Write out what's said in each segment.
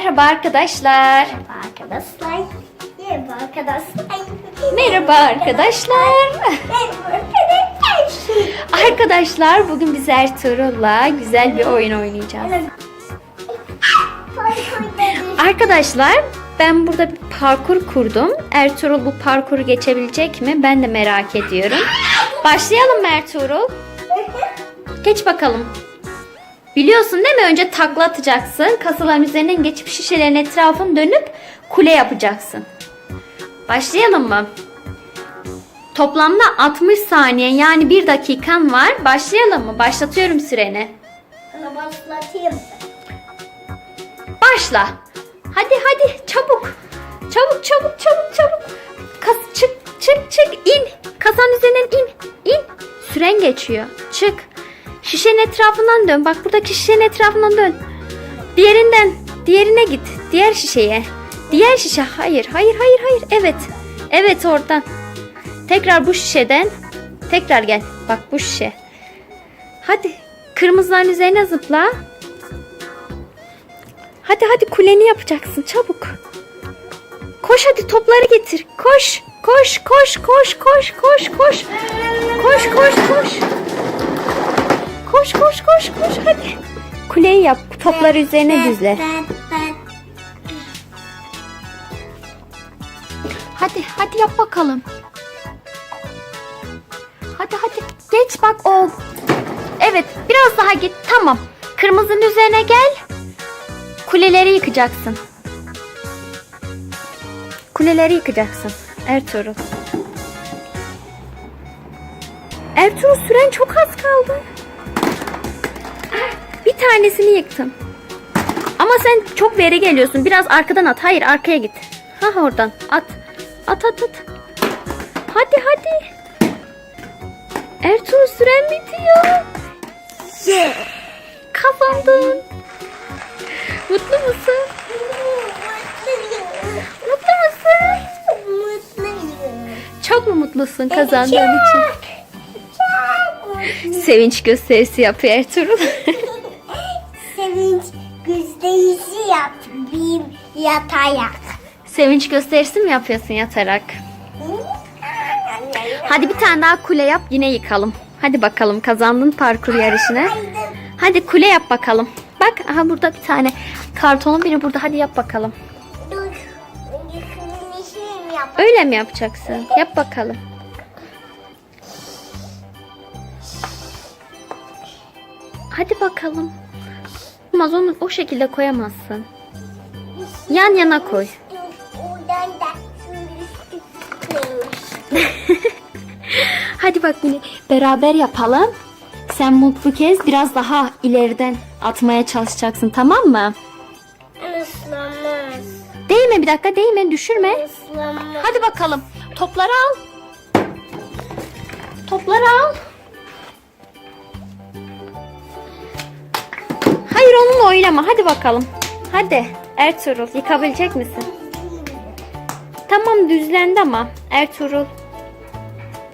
Merhaba arkadaşlar. Merhaba arkadaşlar. Merhaba arkadaşlar. Merhaba arkadaşlar. Arkadaşlar bugün biz Ertuğrul'la güzel bir oyun oynayacağız. Arkadaşlar ben burada bir parkur kurdum. Ertuğrul bu parkuru geçebilecek mi? Ben de merak ediyorum. Başlayalım mı Ertuğrul? Geç bakalım. Biliyorsun değil mi? Önce takla atacaksın. Kasaların üzerinden geçip şişelerin etrafını dönüp kule yapacaksın. Başlayalım mı? Toplamda 60 saniye yani 1 dakikan var. Başlayalım mı? Başlatıyorum süreni. Bana başlatayım. Başla. Hadi hadi çabuk. Çabuk çabuk çabuk çabuk. Kas çık çık çık in. Kasanın üzerinden in. in. Süren geçiyor. Çık. Şişenin etrafından dön. Bak buradaki şişenin etrafından dön. Diğerinden. Diğerine git. Diğer şişeye. Diğer şişe. Hayır hayır hayır hayır. Evet. Evet oradan. Tekrar bu şişeden. Tekrar gel. Bak bu şişe. Hadi. Kırmızıların üzerine zıpla. Hadi hadi kuleni yapacaksın çabuk. Koş hadi topları getir. Koş. Koş koş koş koş koş koş. Koş koş koş. Koş koş koş koş hadi. Kuleyi yap. Topları üzerine düzle. Hadi hadi yap bakalım. Hadi hadi geç bak o. Evet biraz daha git tamam. Kırmızının üzerine gel. Kuleleri yıkacaksın. Kuleleri yıkacaksın. Ertuğrul. Ertuğrul süren çok az kaldı. Bir tanesini yıktın. Ama sen çok veri geliyorsun. Biraz arkadan at. Hayır arkaya git. Ha oradan at. At at at. Hadi hadi. Ertuğrul süren bitiyor. Yeah. Kazandın. Mutlu musun? Mutlu musun? Mutluyum. Çok mu mutlusun kazandığın için? Sevinç gösterisi yapıyor Ertuğrul. Sevinç gösterisi yap. Bir yatayak. Sevinç gösterisi mi yapıyorsun yatarak? Hadi bir tane daha kule yap yine yıkalım. Hadi bakalım kazandın parkur yarışını. Hadi kule yap bakalım. Bak aha burada bir tane kartonun biri burada. Hadi yap bakalım. Öyle mi yapacaksın? Yap bakalım. Hadi bakalım. Olmaz onu o şekilde koyamazsın. Yan yana koy. Hadi bak yine beraber yapalım. Sen bu kez biraz daha ileriden atmaya çalışacaksın tamam mı? Islanmaz. Değme bir dakika değme düşürme. Islanmaz. Hadi bakalım. Topları al. Topları al. Onunla oynama. Hadi bakalım. Hadi Ertuğrul yıkabilecek misin? Tamam düzlendi ama Ertuğrul.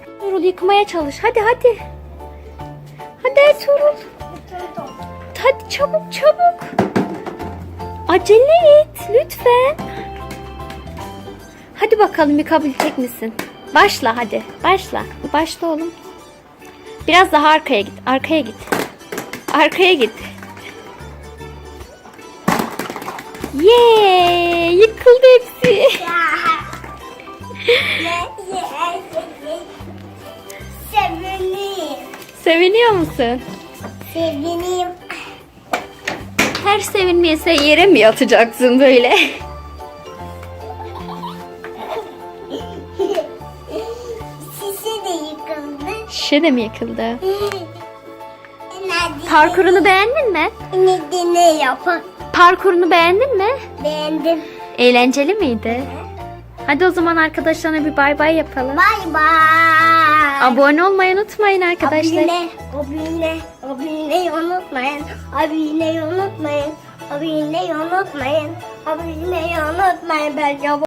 Ertuğrul yıkmaya çalış. Hadi hadi. Hadi Ertuğrul. Hadi çabuk çabuk. Acele et lütfen. Hadi bakalım yıkabilecek misin? Başla hadi. Başla. Başla oğlum. Biraz daha arkaya git. Arkaya git. Arkaya git. Yee! Yıkıldı hepsi. Sevineyim. Seviniyor musun? Sevineyim. Her sevinmeye sen yere mi yatacaksın böyle? Sisi de yıkıldı. Şişe de mi yıkıldı? Parkurunu beğendin mi? Ne ne yapın? Parkurunu beğendin mi? Beğendim. Eğlenceli miydi? Hadi o zaman arkadaşlarına bir bay bay yapalım. Bay bay. Abone olmayı unutmayın arkadaşlar. Abone, abone, aboneyi unutmayın. Aboneyi unutmayın. Aboneyi unutmayın. Aboneyi unutmayın. Ben